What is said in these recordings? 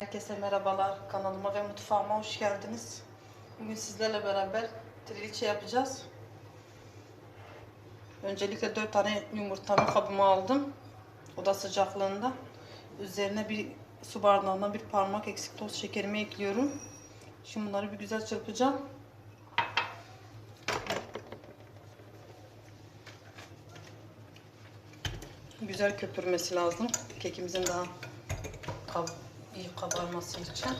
Herkese merhabalar. Kanalıma ve mutfağıma hoş geldiniz. Bugün sizlerle beraber triliçe yapacağız. Öncelikle 4 tane yumurtamı kabıma aldım. Oda sıcaklığında. Üzerine bir su bardağından bir parmak eksik toz şekerimi ekliyorum. Şimdi bunları bir güzel çırpacağım. Güzel köpürmesi lazım. Kekimizin daha kab iyi kabarması için.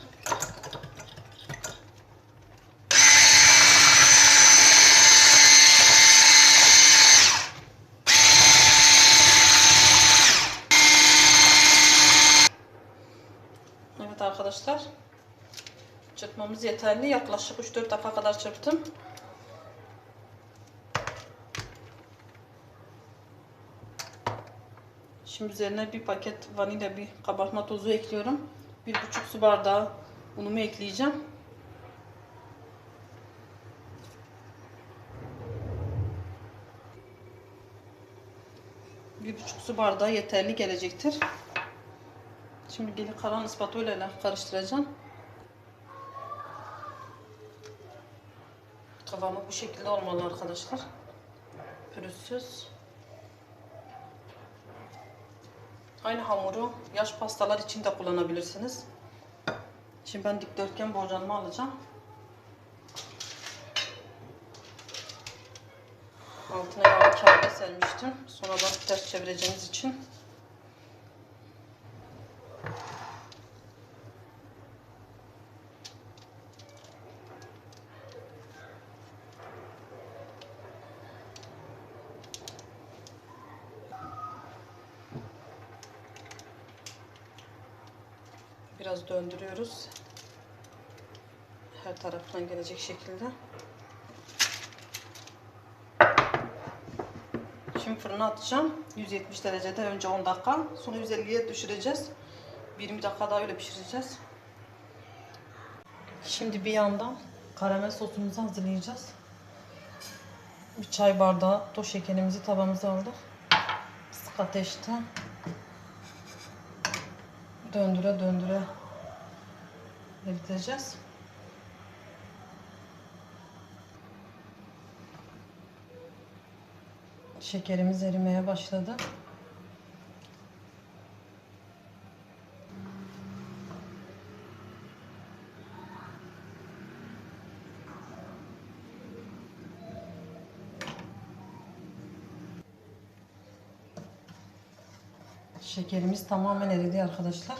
Evet arkadaşlar. Çırpmamız yeterli. Yaklaşık 3-4 dakika kadar çırptım. Şimdi üzerine bir paket vanilya bir kabartma tozu ekliyorum. Bir buçuk su bardağı unumu ekleyeceğim. Bir buçuk su bardağı yeterli gelecektir. Şimdi gelip kalan spatula ile karıştıracağım. Kıvamı bu şekilde olmalı arkadaşlar. Pürüzsüz. Aynı hamuru yaş pastalar için de kullanabilirsiniz. Şimdi ben dikdörtgen borcamımı alacağım. Altına yağlı kağıda sermiştim. Sonradan ters çevireceğiniz için. Biraz döndürüyoruz. Her taraftan gelecek şekilde. Şimdi fırına atacağım. 170 derecede önce 10 dakika. Sonra 150'ye düşüreceğiz. 20 dakika daha öyle pişireceğiz. Şimdi bir yandan karamel sosumuzu hazırlayacağız. Bir çay bardağı toz şekerimizi tabağımıza aldık. Sık ateşte döndüre döndüre eriteceğiz. Şekerimiz erimeye başladı. Şekerimiz tamamen eridi arkadaşlar.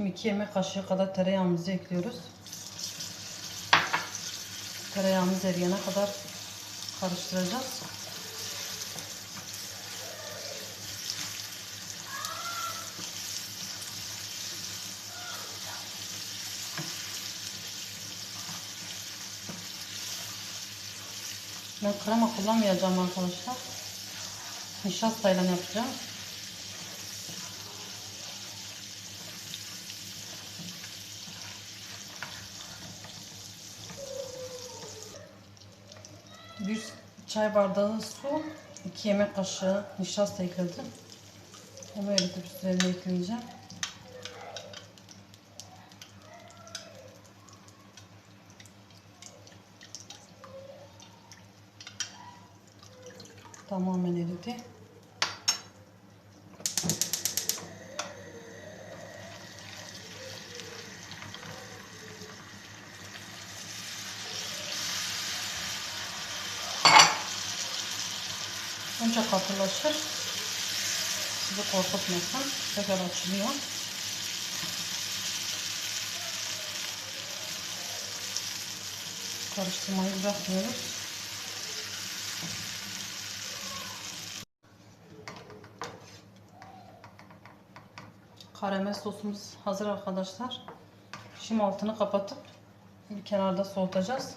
Şimdi 2 yemek kaşığı kadar tereyağımızı ekliyoruz. Tereyağımız eriyene kadar karıştıracağız. Ben krema kullanmayacağım arkadaşlar. Nişastayla yapacağım. Bir çay bardağı su, 2 yemek kaşığı nişasta ekledim. Onu eritip üzerine ekleyeceğim. Tamamen eridi. Katılaşır. Sizi korkutmasın. Tekrar açılıyor. Karıştırmayı bırakmıyoruz. Karamel sosumuz hazır arkadaşlar. Şimdi altını kapatıp bir kenarda soğutacağız.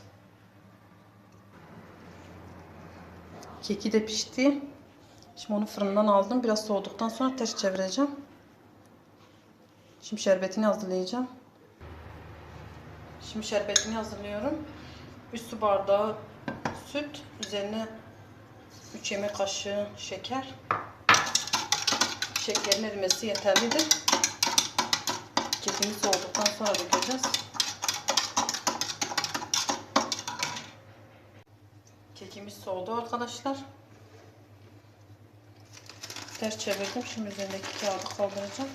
Keki de pişti. Şimdi onu fırından aldım. Biraz soğuduktan sonra ters çevireceğim. Şimdi şerbetini hazırlayacağım. Şimdi şerbetini hazırlıyorum. Bir su bardağı süt. Üzerine 3 yemek kaşığı şeker. Şekerin erimesi yeterlidir. Kekimiz soğuduktan sonra dökeceğiz. Kekimiz soğudu arkadaşlar. Ters çevirdim. Şimdi üzerindeki kağıdı kaldıracağım.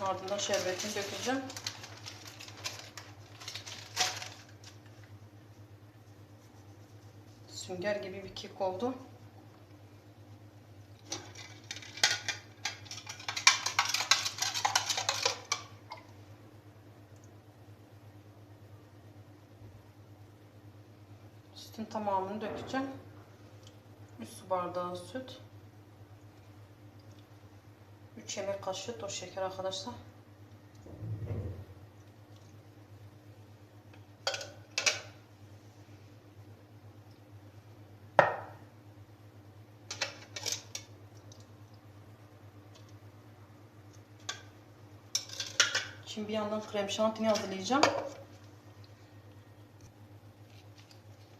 Ardından şerbetini dökeceğim. Sünger gibi bir kek oldu. Sütün tamamını dökeceğim. 3 su bardağı süt. 3 yemek kaşığı toz şeker arkadaşlar. Şimdi bir yandan krem şantini hazırlayacağım.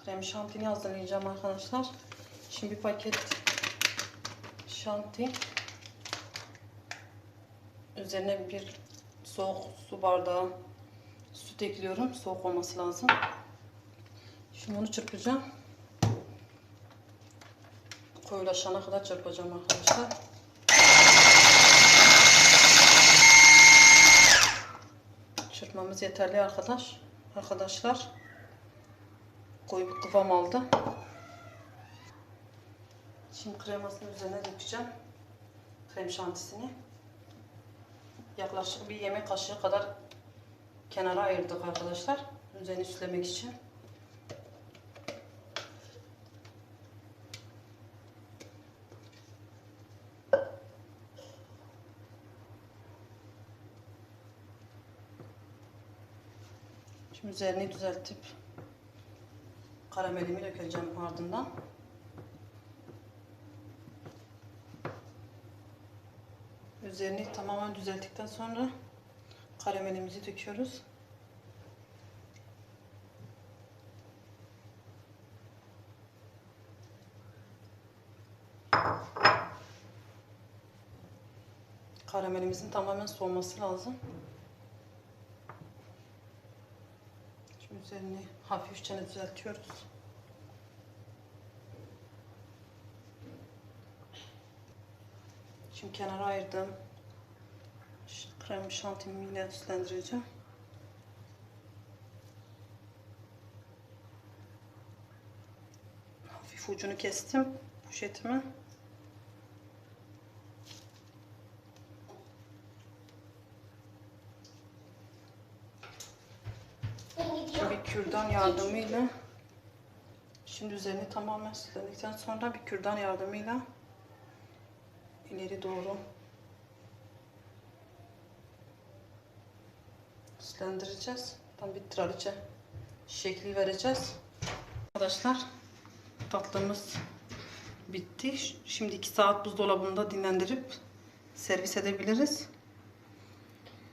Krem şantini hazırlayacağım arkadaşlar. Şimdi bir paket şanti. Üzerine bir soğuk su bardağı süt ekliyorum. Soğuk olması lazım. Şimdi onu çırpacağım. Koyulaşana kadar çırpacağım arkadaşlar. Çırpmamız yeterli arkadaş. Arkadaşlar. Koyu bir kıvam aldı. Şimdi kremasını üzerine dökeceğim. Krem şantisini. Yaklaşık bir yemek kaşığı kadar kenara ayırdık arkadaşlar. Üzerini süslemek için. Şimdi üzerini düzeltip karamelimi dökeceğim ardından. Üzerini tamamen düzelttikten sonra karamelimizi döküyoruz. Karamelimizin tamamen soğuması lazım. Şimdi üzerini hafifçe düzeltiyoruz. Şimdi kenara ayırdım. Krem şantimiyle süslendireceğim. Hafif ucunu kestim poşetimi. Bir kürdan yardımıyla şimdi üzerini tamamen süslendikten sonra bir kürdan yardımıyla ileri doğru süslendireceğiz. Tam bir traliçe şekli vereceğiz. Arkadaşlar tatlımız bitti. Şimdi 2 saat buzdolabında dinlendirip servis edebiliriz.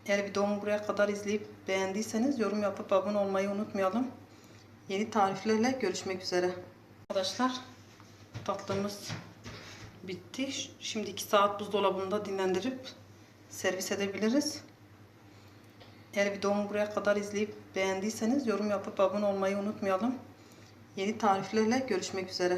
Eğer videomu buraya kadar izleyip beğendiyseniz yorum yapıp abone olmayı unutmayalım. Yeni tariflerle görüşmek üzere. Arkadaşlar tatlımız bitti. Şimdi 2 saat buzdolabında dinlendirip servis edebiliriz. Eğer videomu buraya kadar izleyip beğendiyseniz yorum yapıp abone olmayı unutmayalım. Yeni tariflerle görüşmek üzere.